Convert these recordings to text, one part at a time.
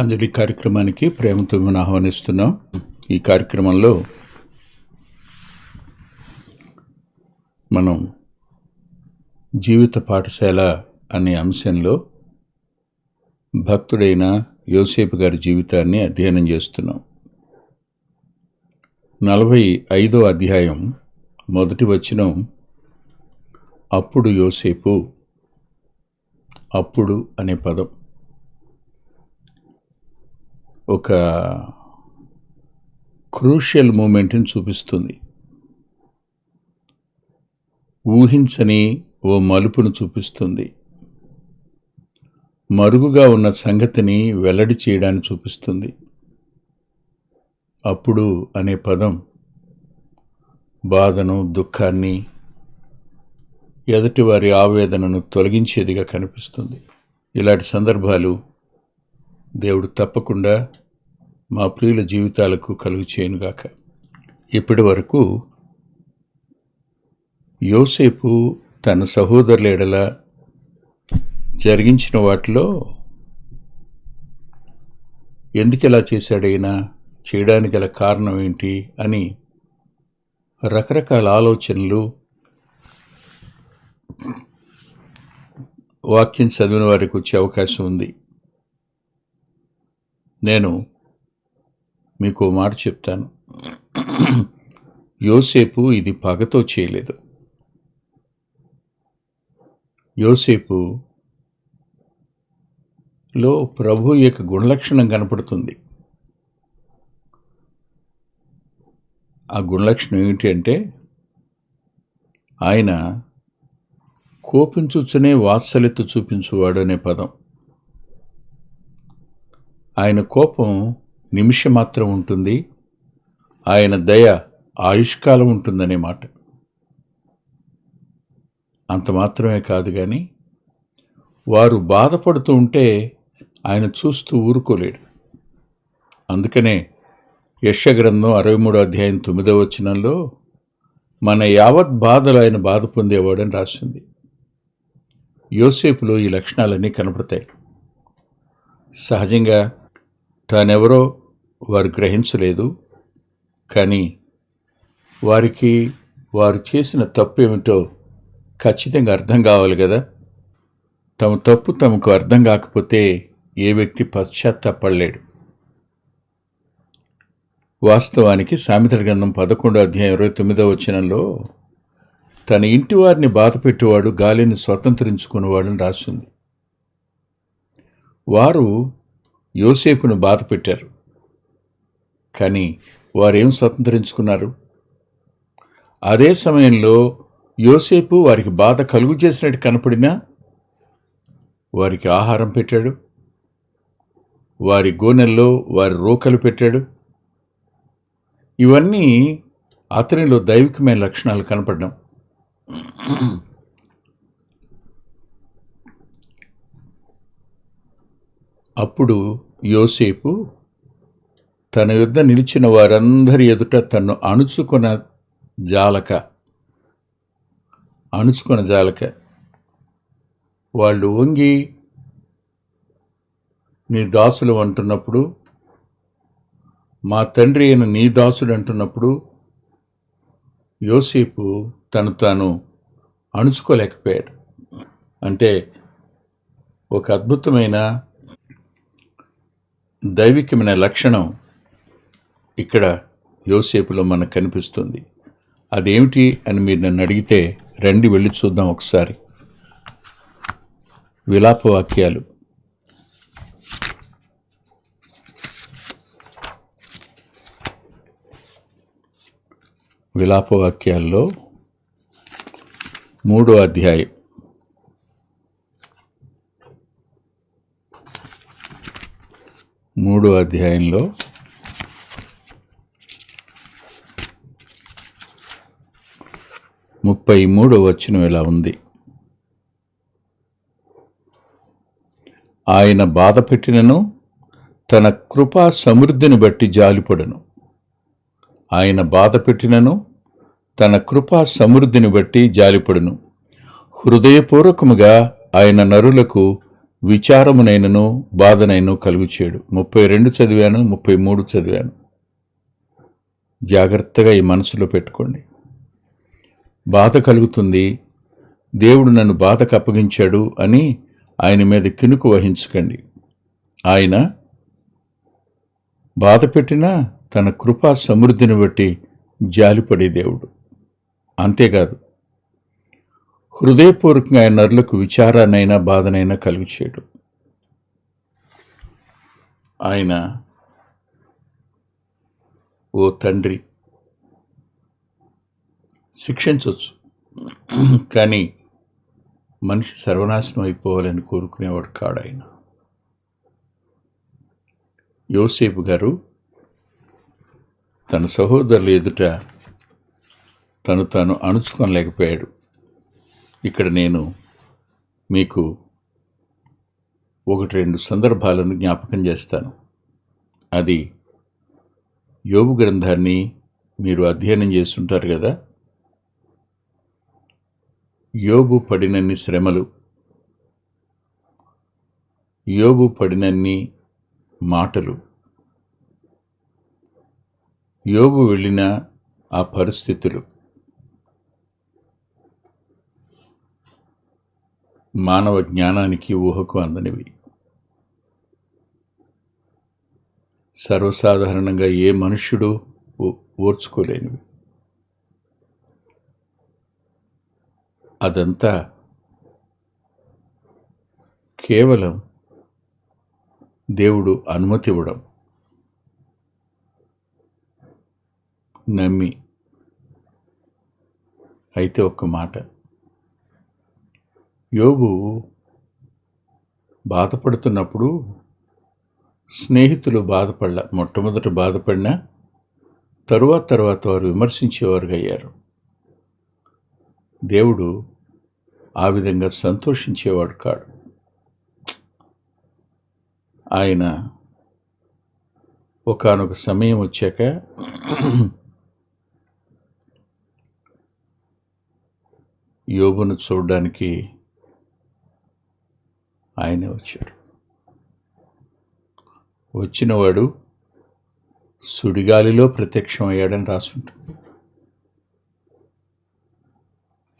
పుష్పాంజలి కార్యక్రమానికి ప్రేమతో ఆహ్వానిస్తున్నాం. ఈ కార్యక్రమంలో మనం జీవిత పాఠశాల అనే అంశంలో భక్తుడైన యోసేపు గారి జీవితాన్ని అధ్యయనం చేస్తున్నాం. నలభై ఐదో అధ్యాయం మొదటి వచనం అప్పుడు యోసేపు అప్పుడు అనే పదం. ఒక క్రూషియల్ మూమెంట్ని చూపిస్తుంది. ఊహించని ఓ మలుపును చూపిస్తుంది. మరుగుగా ఉన్న సంగతిని వెల్లడి చేయడాన్ని చూపిస్తుంది. అప్పుడు అనే పదం బాధను దుఃఖాన్ని ఎదుటివారి ఆవేదనను తొలగించేదిగా కనిపిస్తుంది. ఇలాంటి సందర్భాలు దేవుడు తప్పకుండా మా ప్రియుల జీవితాలకు కలుగు చేయనుగాక ఇప్పటి వరకు యోసేపు తన సహోదరుల ఎడల జరిగించిన వాటిలో ఎందుకు ఇలా చేశాడైనా చేయడానికి గల కారణం ఏంటి అని రకరకాల ఆలోచనలు వాక్యం చదివిన వారికి వచ్చే అవకాశం ఉంది. నేను మీకు మాట చెప్తాను. యోసేపు ఇది పగతో చేయలేదు. యోసేపు లో ప్రభు యొక్క గుణలక్షణం కనపడుతుంది. ఆ గుణలక్షణం ఏమిటి అంటే ఆయన కోపించుచునే వాత్సల్యత చూపించువాడు అనే పదం. ఆయన కోపం నిమిషం మాత్రం ఉంటుంది. ఆయన దయ ఆయుష్కాలం ఉంటుందనే మాట. అంత మాత్రమే కాదు కానీ వారు బాధపడుతూ ఉంటే ఆయన చూస్తూ ఊరుకోలేడు. అందుకనే యశగ్రంథం అరవై మూడో అధ్యాయం తొమ్మిదో వచనంలో మన యావత్ బాధలు ఆయన బాధ పొందేవాడని రాసింది. యోసేపులో ఈ లక్షణాలన్నీ కనపడతాయి. సహజంగా తానెవరో వారు గ్రహించలేదు. కానీ వారికి వారు చేసిన తప్పు ఏమిటో ఖచ్చితంగా అర్థం కావాలి కదా. తమ తప్పు తమకు అర్థం కాకపోతే ఏ వ్యక్తి పశ్చాత్తాపడలేడు. వాస్తవానికి సామెతల గ్రంథం పదకొండో అధ్యాయం ఇరవై తొమ్మిదో వచనంలో తన ఇంటి వారిని బాధపెట్టేవాడు గాలిని స్వతంత్రించుకునేవాడని రాసింది. వారు యోసేపును బాధ పెట్టారు. కానీ వారేం స్వతంత్రించుకున్నారు? అదే సమయంలో యోసేపు వారికి బాధ కలుగు చేసినట్టు కనపడినా వారికి ఆహారం పెట్టాడు. వారి గోనెల్లో వారి రోకలు పెట్టాడు. ఇవన్నీ అతనిలో దైవికమైన లక్షణాలు కనపడడం. అప్పుడు యోసేపు తన యుద్ధ నిలిచిన వారందరి ఎదుట తన్ను అణుచుకొన జాలక అణుచుకొన జాలక వాళ్ళు వంగి నీ దాసులు అంటున్నప్పుడు మా తండ్రి అయిన నీ దాసుడు అంటున్నప్పుడు యోసేపు తను తాను అణుచుకోలేకపోయాడు. అంటే ఒక అద్భుతమైన దైవికమైన లక్షణం ఇక్కడ యోసేపులో మనకు కనిపిస్తుంది. అదేమిటి అని మీరు నన్ను అడిగితే రండి వెళ్ళి చూద్దాం ఒకసారి. విలాపవాక్యాలు విలాపవాక్యాల్లో మూడో అధ్యాయం. మూడో అధ్యాయంలో ముప్పై మూడో వచనం ఇలా ఉంది. ఆయన బాధ పెట్టినను తన కృపా సమృద్ధిని బట్టి జాలిపడను. ఆయన బాధ పెట్టినను తన కృపా సమృద్ధిని బట్టి జాలిపడును. హృదయపూర్వకముగా ఆయన నరులకు విచారమునైనను బాధనైనను కలుగుచేడు ముప్పై రెండు చదివాను ముప్పై మూడు చదివాను. జాగ్రత్తగా ఈ మనసులో పెట్టుకోండి. బాధ కలుగుతుంది. దేవుడు నన్ను బాధకు అప్పగించాడు అని ఆయన మీద కినుకు వహించకండి. ఆయన బాధ పెట్టినా తన కృపా సమృద్ధిని బట్టి జాలిపడే దేవుడు. అంతేకాదు హృదయపూర్వకంగా ఆయన నరులకు విచారాన్నైనా బాధనైనా కలుగు చేయడు ఆయన ఓ తండ్రి. శిక్షించవచ్చు కానీ మనిషి సర్వనాశనం అయిపోవాలని కోరుకునేవాడు కాడు ఆయన యోసేపు గారు తన సహోదరుల ఎదుట తను తాను అణుచుకోలేకపోయాడు. ఇక్కడ నేను మీకు ఒకటి రెండు సందర్భాలను జ్ఞాపకం చేస్తాను. అది యోగు గ్రంథాన్ని మీరు అధ్యయనం చేస్తుంటారు కదా? యోగు పడినన్ని శ్రమలు యోగు పడినన్ని మాటలు యోగు వెళ్ళిన ఆ పరిస్థితులు మానవ జ్ఞానానికి ఊహకు అందనివి. సర్వసాధారణంగా ఏ మనుష్యుడు ఓ- ఓర్చుకోలేనివి అదంతా కేవలం దేవుడు అనుమతి ఇవ్వడం. నమ్మి. అయితే ఒక్క మాట. యోగు బాధపడుతున్నప్పుడు స్నేహితులు బాధపడల మొట్టమొదట బాధపడినా తరువాత తర్వాత వారు విమర్శించేవారుగా అయ్యారు దేవుడు ఆ విధంగా సంతోషించేవాడు కాడు. ఆయన ఒకానొక సమయం వచ్చాక యోగును చూడడానికి ఆయనే వచ్చాడు. వచ్చినవాడు సుడిగాలిలో ప్రత్యక్షమయ్యాడని రాసుంటుంది.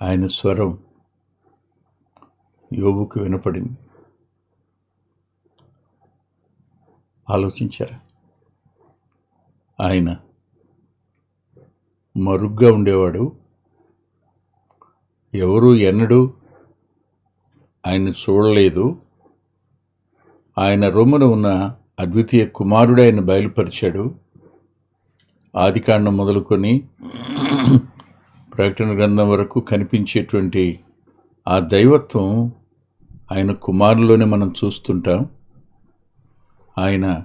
ఆయన స్వరం యోబుకు వినపడింది. ఆలోచించారా? ఆయన మరుగ్గా ఉండేవాడు. ఎవరు ఎన్నడూ ఆయన చూడలేదు. ఆయన రొమ్మున ఉన్న అద్వితీయ కుమారుడు ఆయన బయలుపరిచాడు. ఆదికాండం మొదలుకొని ప్రకటన గ్రంథం వరకు కనిపించేటువంటి ఆ దైవత్వం ఆయన కుమారులోనే మనం చూస్తుంటాం. ఆయన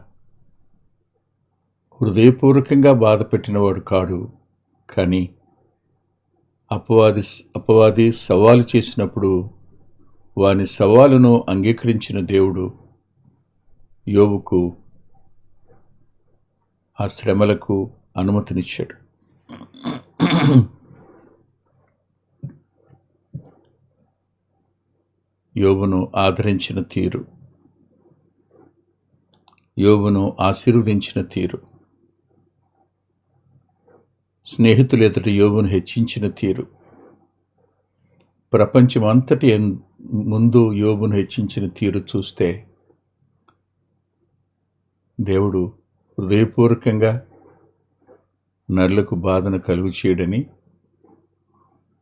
హృదయపూర్వకంగా బాధ పెట్టినవాడు కాడు. కానీ అపవాది అపవాది సవాలు చేసినప్పుడు వాని సవాలును అంగీకరించిన దేవుడు యోబుకు ఆ శ్రమలకు అనుమతినిచ్చాడు. యోబును ఆదరించిన తీరు. యోబును ఆశీర్వదించిన తీరు. స్నేహితులు ఎదుట యోబును హెచ్చించిన తీరు. ప్రపంచమంతటి ముందు యోబును హెచ్చించిన తీరు చూస్తే దేవుడు హృదయపూర్వకంగా నరులకు బాధను కలుగు చేయడని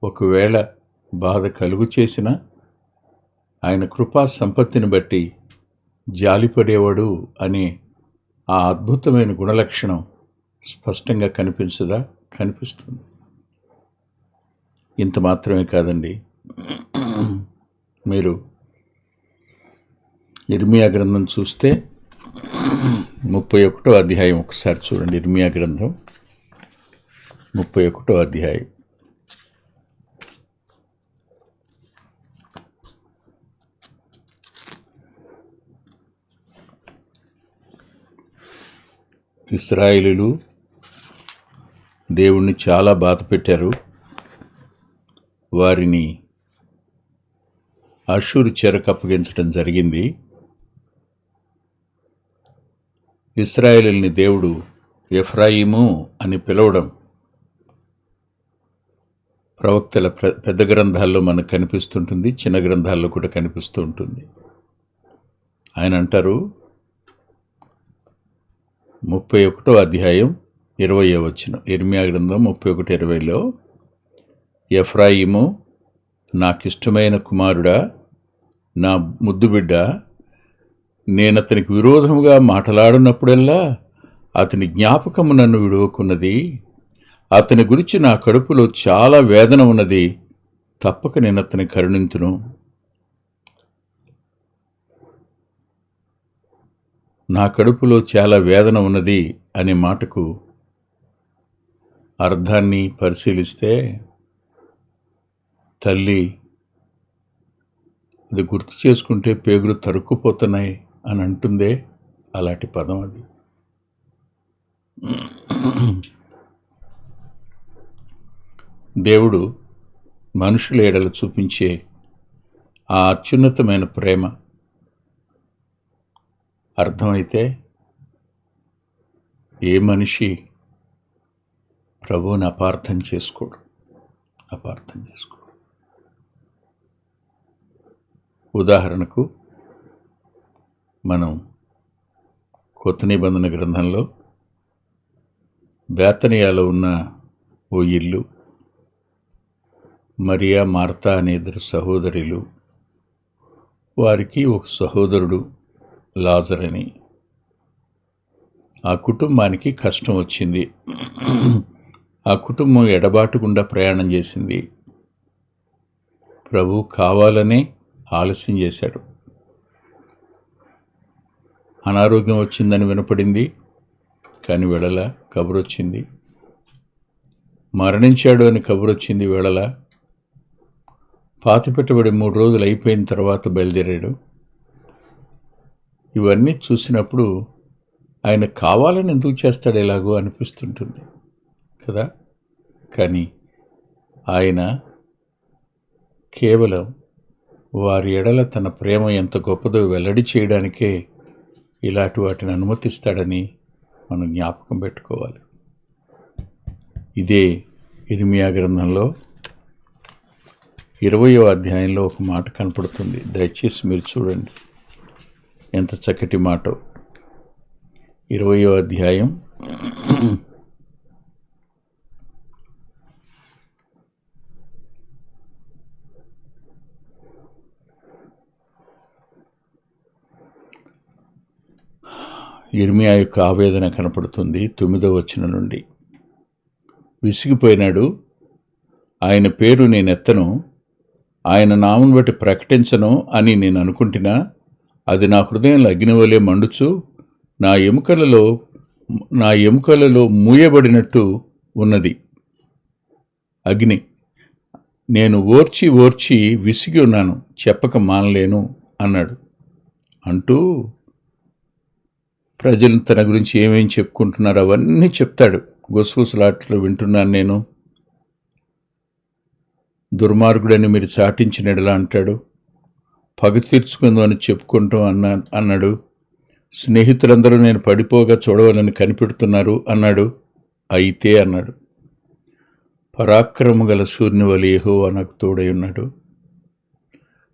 ఒకవేళ బాధ కలుగు చేసిన ఆయన కృపా సంపత్తిని బట్టి జాలిపడేవాడు అనే ఆ అద్భుతమైన గుణలక్షణం స్పష్టంగా కనిపించదా? కనిపిస్తుంది. ఇంత మాత్రమే కాదండి. మీరు ఇర్మియా గ్రంథం చూస్తే ముప్పై ఒకటో అధ్యాయం ఒకసారి చూడండి. ఇర్మియా గ్రంథం ముప్పై ఒకటో అధ్యాయం. ఇస్రాయిలు దేవుణ్ణి చాలా బాధ పెట్టారు. వారిని అషూరు చెరకు అప్పగించడం జరిగింది. ఇస్రాయేల్ని దేవుడు ఎఫ్రాయిము అని పిలవడం ప్రవక్తల పెద్ద గ్రంథాల్లో మనకు కనిపిస్తుంటుంది చిన్న గ్రంథాల్లో కూడా కనిపిస్తూ ఉంటుంది. ఆయన అంటారు ముప్పై ఒకటో అధ్యాయం ఇరవయో వచ్చిన ఇర్మియా గ్రంథం ముప్పై ఒకటి ఇరవైలో ఎఫ్రాయిము నాకిష్టమైన కుమారుడా నా ముద్దు నేనతనికి నేను అతనికి విరోధముగా మాట్లాడినప్పుడల్లా అతని జ్ఞాపకము నన్ను విడువకున్నది. అతని గురించి నా కడుపులో చాలా వేదన ఉన్నది. తప్పక నేను అతని కరుణింతును. నా కడుపులో చాలా వేదన ఉన్నది అనే మాటకు అర్థాన్ని పరిశీలిస్తే తల్లి అది గుర్తు చేసుకుంటే పేగులు తరుక్కుపోతున్నాయి. అని అంటుందే అలాంటి పదం అది. దేవుడు మనుషుల ఏడలు చూపించే ఆ అత్యున్నతమైన ప్రేమ అర్థమైతే ఏ మనిషి ప్రభువుని అపార్థం చేసుకోడు అపార్థం చేసుకోడు. ఉదాహరణకు మనం కొత్త నిబంధన గ్రంథంలో బేతనియాలో ఉన్న ఓ ఇల్లు మరియా మార్తా అనే ఇద్దరు సహోదరులు వారికి ఒక సహోదరుడు లాజర్ అని ఆ కుటుంబానికి కష్టం వచ్చింది. ఆ కుటుంబం ఎడబాటు గుండా ప్రయాణం చేసింది. ప్రభు కావాలనే ఆలస్యం చేశాడు. అనారోగ్యం వచ్చిందని వినపడింది కానీ వెళ్ళల కబురు వచ్చింది మరణించాడు అని కబురు వచ్చింది వెళ్ళల పాతిపెట్టబడి మూడు రోజులు అయిపోయిన తర్వాత బయలుదేరాడు. ఇవన్నీ చూసినప్పుడు ఆయన కావాలని ఎందుకు చేస్తాడు ఎలాగో అనిపిస్తుంటుంది కదా? కానీ ఆయన కేవలం వారి ఎడల తన ప్రేమ ఎంత గొప్పదో వెల్లడి చేయడానికే ఇలాంటి వాటిని అనుమతిస్తాడని మనం జ్ఞాపకం పెట్టుకోవాలి. ఇదే ఇర్మియా గ్రంథంలో ఇరవయో అధ్యాయంలో ఒక మాట కనపడుతుంది. దయచేసి మీరు చూడండి. ఎంత చక్కటి మాట. ఇరవయో అధ్యాయం ఇర్మియా యొక్క ఆవేదన కనపడుతుంది తొమ్మిదో వచనం నుండి. విసిగిపోయినాడు. ఆయన పేరు నేను ఎత్తను ఆయన నామను బట్టి ప్రకటించను అని నేను అనుకుంటున్నా. అది నా హృదయంలో అగ్నివలే మండుచు నా ఎముకలలో నా ఎముకలలో మూయబడినట్టు ఉన్నది. అగ్ని. నేను ఓర్చి ఓర్చి విసిగి ఉన్నాను. చెప్పక మానలేను అన్నాడు. అంటూ ప్రజలు తన గురించి ఏమేమి చెప్పుకుంటున్నారు అవన్నీ చెప్తాడు. గుసగుసలాట్లు వింటున్నాను నేను. దుర్మార్గుడని మీరు చాటించినడలా అంటాడు. పగ తీర్చుకుందామని చెప్పుకుంటాం అన్నా అన్నాడు. స్నేహితులందరూ నేను పడిపోగా చూడవాలని కనిపెడుతున్నారు అన్నాడు. అయితే అన్నాడు. పరాక్రమం గల సూర్యుని వలె నాకు తోడై ఉన్నాడు.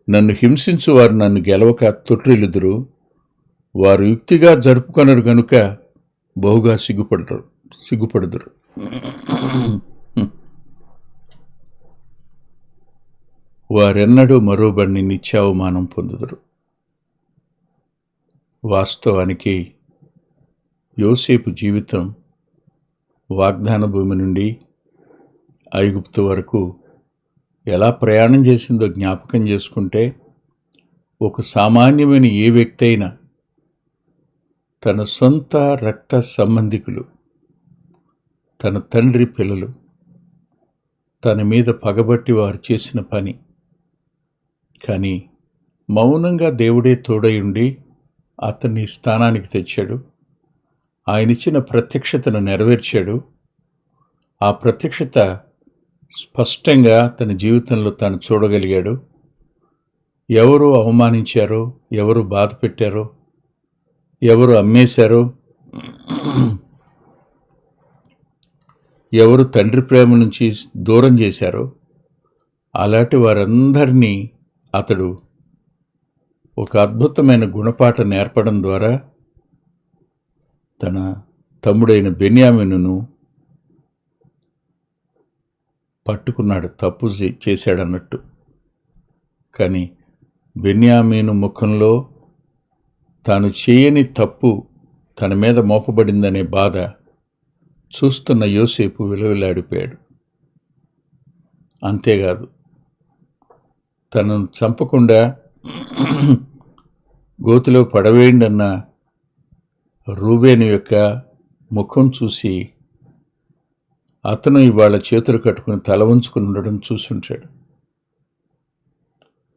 నన్ను హింసించువారు నన్ను గెలవక తొట్టిల్లుదురు వారు యుక్తిగా జరుపుకొనరు గనుక బహుగా సిగ్గుపడరు సిగ్గుపడుదురు. వారెన్నడూ మరోబడిని నిత్యావమానం పొందుదురు. వాస్తవానికి యోసేపు జీవితం వాగ్దాన భూమి నుండి ఐగుప్తు వరకు ఎలా ప్రయాణం చేసిందో జ్ఞాపకం చేసుకుంటే ఒక సామాన్యమైన ఏ వ్యక్తి అయినా తన సొంత రక్త సంబంధికులు తన తండ్రి పిల్లలు తన మీద పగబట్టి వారు చేసిన పని. కానీ మౌనంగా దేవుడే తోడై ఉండి అతన్ని స్థానానికి తెచ్చాడు. ఆయన ఇచ్చిన ప్రత్యక్షతను నెరవేర్చాడు. ఆ ప్రత్యక్షత స్పష్టంగా తన జీవితంలో తాను చూడగలిగాడు. ఎవరు అవమానించారో ఎవరు బాధ పెట్టారో ఎవరు అమ్మేశారో? ఎవరు తండ్రి ప్రేమ నుంచి దూరం చేశారో? అలాంటి వారందరినీ అతడు ఒక అద్భుతమైన గుణపాఠ నేర్పడం ద్వారా తన తమ్ముడైన బెన్యామినును పట్టుకున్నాడు తప్పు చే- చేశాడన్నట్టు. కానీ బెన్యామీను ముఖంలో తాను చేయని తప్పు తన మీద మోపబడిందనే బాధ చూస్తున్న యోసేపు విలువలాడిపోయాడు. అంతేకాదు తనను చంపకుండా గోతిలో పడవేయండన్న రూబేను యొక్క ముఖం చూసి అతను ఇవాళ చేతులు కట్టుకుని తల ఉంచుకుని ఉండడం చూసుంటాడు.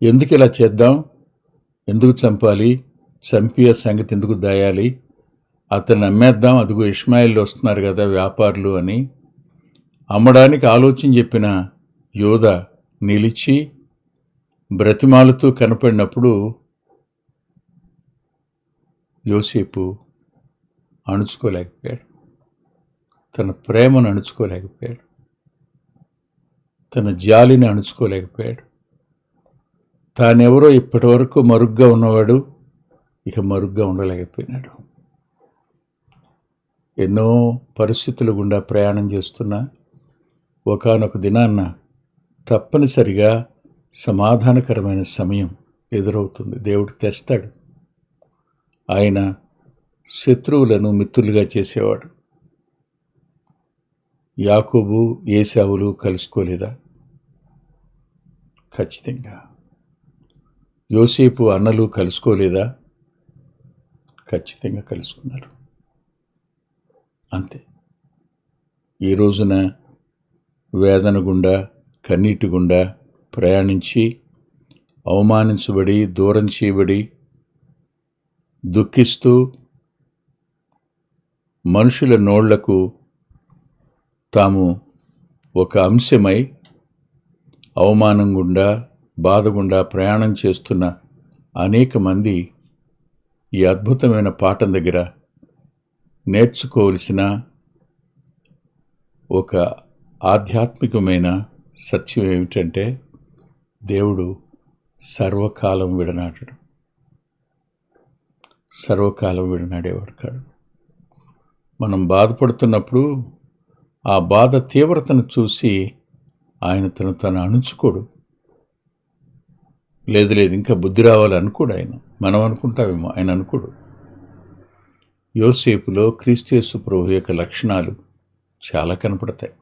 ఎందుకు ఇలా చేద్దాం? ఎందుకు చంపాలి? చంపి సంగతి ఎందుకు దాయాలి? అతను అమ్మేద్దాం అదిగో ఇస్మాయిల్ వస్తున్నారు కదా వ్యాపారులు అని. అమ్మడానికి ఆలోచన చెప్పిన యోధ నిలిచి బ్రతిమాలుతూ కనపడినప్పుడు యోసేపు అణుచుకోలేకపోయాడు. తన ప్రేమను అణుచుకోలేకపోయాడు. తన జాలిని అణుచుకోలేకపోయాడు. తానెవరో ఇప్పటివరకు మరుగ్గా ఉన్నవాడు. ఇక మరుగ్గా ఉండలేకపోయినాడు ఎన్నో పరిస్థితుల గుండా ప్రయాణం చేస్తున్నా ఒకానొక దినాన్న తప్పనిసరిగా సమాధానకరమైన సమయం ఎదురవుతుంది. దేవుడు తెస్తాడు. ఆయన శత్రువులను మిత్రులుగా చేసేవాడు. యాకోబు ఏసావులు కలుసుకోలేదా? ఖచ్చితంగా. యోసేపు అన్నలు కలుసుకోలేదా? ఖచ్చితంగా కలుసుకున్నారు. అంతే. ఈ రోజున వేదన గుండా కన్నీటి గుండా ప్రయాణించి అవమానించబడి దూరం చేయబడి దుఃఖిస్తూ మనుషుల నోళ్ళకు తాము ఒక అంశమై అవమానం గుండా బాధ గుండా ప్రయాణం చేస్తున్న అనేక మంది ఈ అద్భుతమైన పాఠం దగ్గర నేర్చుకోవలసిన ఒక ఆధ్యాత్మికమైన సత్యం ఏమిటంటే దేవుడు సర్వకాలం విడనాడడు. సర్వకాలం విడనాడేవాడు కాడు. మనం బాధపడుతున్నప్పుడు ఆ బాధ తీవ్రతను చూసి ఆయన తను తను అణుచుకోడు. లేదు లేదు ఇంకా బుద్ధి రావాలి అనుకోడు ఆయన. మనం అనుకుంటామేమో ఆయన అనుకోడు. యోసేపులో క్రీస్తేసు ప్రభు యొక్క లక్షణాలు చాలా కనపడతాయి.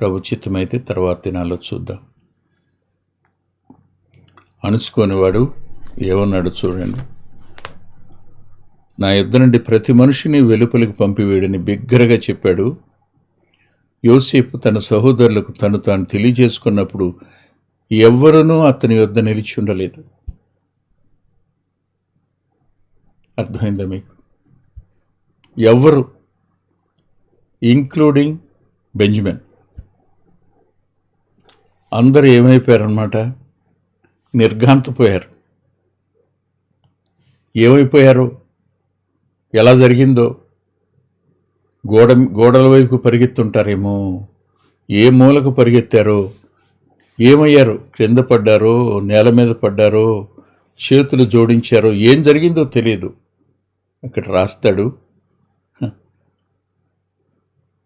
ప్రభుచితమైతే తర్వాత దినాల్లో చూద్దాం. అణుచుకోనివాడు ఏమన్నాడు చూడండి. నా యుద్ధ నుండి ప్రతి మనిషిని వెలుపలికి పంపివేయడని బిగ్గరగా చెప్పాడు. యోసేపు తన సహోదరులకు తను తాను తెలియజేసుకున్నప్పుడు ఎవ్వరూ అతని వద్ద నిలిచి ఉండలేదు. అర్థమైందా మీకు? ఎవ్వరు ఇంక్లూడింగ్ బెంజమిన్. అందరూ ఏమైపోయారన్నమాట? నిర్ఘాంతపోయారు. ఏమైపోయారు? ఎలా జరిగిందో? గోడ గోడల వైపు పరిగెత్తుంటారేమో? ఏ మూలకు పరిగెత్తారో? ఏమయ్యారు? క్రింద పడ్డారో? నేల మీద పడ్డారో? చేతులు జోడించారో? ఏం జరిగిందో తెలియదు అక్కడ రాస్తాడు.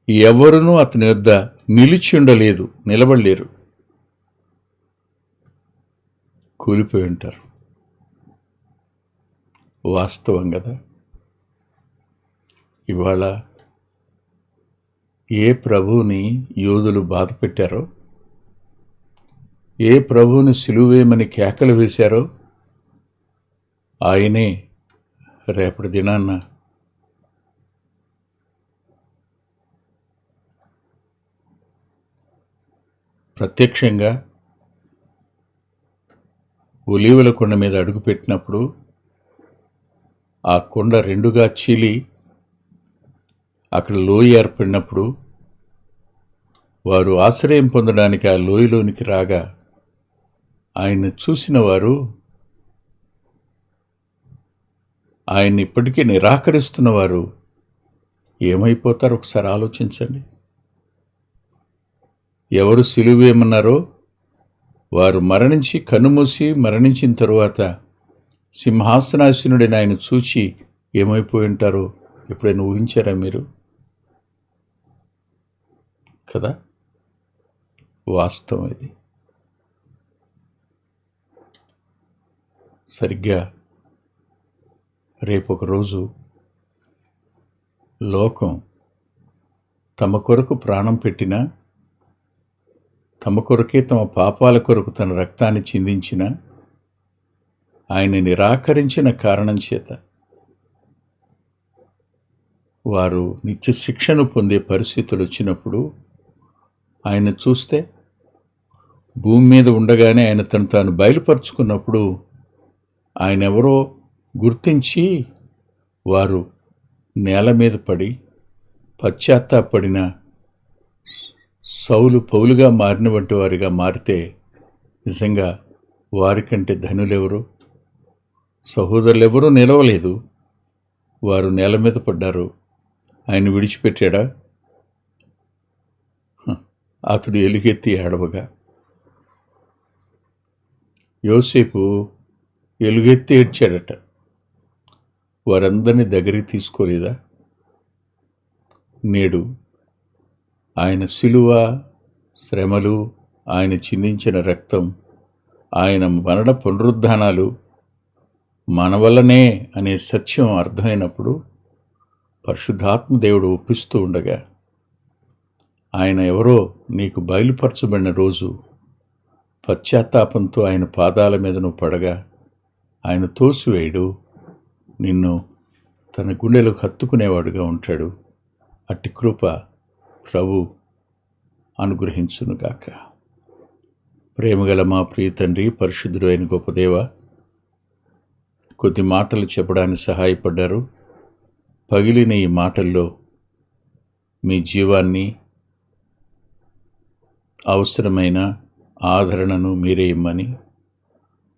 ఎవరునూ అతని వద్ద నిలిచి ఉండలేదు నిలబడలేరు. కూలిపోయి ఉంటారు. వాస్తవం కదా. ఇవాళ ఏ ప్రభువుని యోధులు బాధ పెట్టారో? ఏ ప్రభువుని సిలువేమని కేకలు వేశారో ఆయనే రేపటి దినాన్న ప్రత్యక్షంగా ఒలీవల కొండ మీద అడుగుపెట్టినప్పుడు ఆ కొండ రెండుగా చీలి అక్కడ లోయ ఏర్పడినప్పుడు వారు ఆశ్రయం పొందడానికి ఆ లోయలోనికి రాగా ఆయన చూసిన వారు ఆయన్ని ఇప్పటికీ నిరాకరిస్తున్న వారు ఏమైపోతారు? ఒకసారి ఆలోచించండి. ఎవరు సిలువేమన్నారో వారు మరణించి కన్నుమూసి మరణించిన తరువాత సింహాసనాసీనుడిని ఆయన చూచి ఏమైపోయి ఉంటారో ఎప్పుడైనా ఊహించారా మీరు? కదా? వాస్తవం ఇది. సరిగ్గా రేపు ఒక రోజు లోకం తమ కొరకు ప్రాణం పెట్టిన తమ కొరకే తమ పాపాల కొరకు తన రక్తాన్ని చిందించిన ఆయన నిరాకరించిన కారణం చేత వారు నిత్య శిక్షను పొందే పరిస్థితులు వచ్చినప్పుడు ఆయన చూస్తే భూమి మీద ఉండగానే ఆయన తను తాను బయలుపరుచుకున్నప్పుడు ఆయన ఎవరో గుర్తించి వారు నేల మీద పడి పశ్చాత్తాపడిన సౌలు పౌలుగా మారిన వంటి వారిగా మారితే నిజంగా వారికంటే ధనులెవరు? సహోదరులెవరూ నిలవలేదు. వారు నేల మీద పడ్డారు. ఆయన విడిచిపెట్టాడా? అతడు ఎలుగెత్తి ఏడవగా యోసేపు ఎలుగెత్తి ఏడ్చాడట. వారందరినీ దగ్గరికి తీసుకోలేదా? నేడు ఆయన శిలువ శ్రమలు ఆయన చిందించిన రక్తం ఆయన మరణ పునరుద్ధానాలు మన వల్లనే అనే సత్యం అర్థమైనప్పుడు పరిశుద్ధాత్మ దేవుడు ఒప్పిస్తూ ఉండగా ఆయన ఎవరో నీకు బయలుపరచబడిన రోజు పశ్చాత్తాపంతో ఆయన పాదాల మీద నువ్వు పడగా ఆయన తోసివేయడు నిన్ను తన గుండెలకు హత్తుకునేవాడుగా ఉంటాడు. అట్టి కృప ప్రభు అనుగ్రహించునుగాక. ప్రేమగల మా ప్రియ తండ్రి పరిశుద్ధుడు అయిన గొప్పదేవ కొద్ది మాటలు చెప్పడానికి సహాయపడ్డారు. పగిలిన ఈ మాటల్లో మీ జీవాన్ని అవసరమైన ఆదరణను మీరే ఇమ్మని